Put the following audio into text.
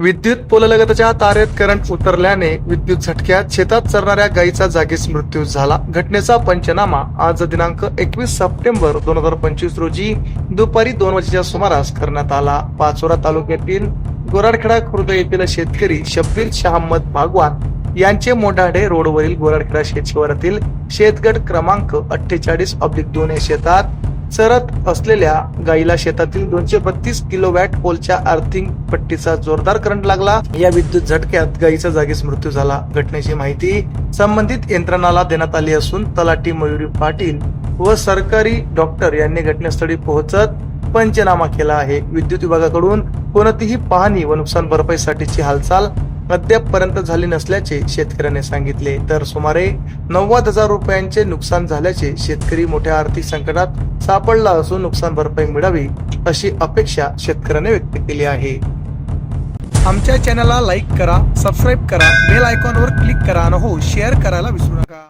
विद्युत पोललगतच्या तारेत करंट उतरल्याने विद्युत झटक्यात शेतात चरणाऱ्या गायीचा जागीच मृत्यू झाला. घटनेचा पंचनामा आज दिनांक एकवीस सप्टेंबर दोन हजार पंचवीस रोजी दुपारी दोन वाजेच्या सुमारास करण्यात आला. पाचोरा तालुक्यातील गोराडखेडा खुर्द येथील शेतकरी शब्बीर शहामद भागवान यांचे मोठाडे रोडवरील गोराडखेडा शेतशिवारातील शेतगट क्रमांक अठ्ठेचाळीस ऑब्लिक दोन शेतात चरत असलेल्या गाईला शेतातील दोनशे बत्तीस किलो वॅट पोलच्या अर्थिंग पट्टीचा जोरदार करंट लागला. या विद्युत झटक्यात गायीचा जागीच मृत्यू झाला. घटनेची माहिती संबंधित यंत्रणाला देण्यात आली असून तलाठी मयुरी पाटील व सरकारी डॉक्टर यांनी घटनास्थळी पोहोचत पंचनामा केला आहे. विद्युत विभागाकडून कोणतीही पाहणी व नुकसान भरपाईसाठीची हालचाल अद्यापपर्यंत झाली नसल्याचे शेतकऱ्याने सांगितले. तर सुमारे नव्वद हजार रुपयांचे नुकसान झाल्याचे शेतकरी मोठ्या आर्थिक संकटात सापडला असून नुकसान भरपाई मिळावी अशी अपेक्षा शेतकऱ्याने व्यक्त केली आहे. आमच्या चॅनलला लाईक करा सबस्क्राईब करा बेल आयकॉनवर क्लिक करा आणि हो शेअर करायला विसरू नका.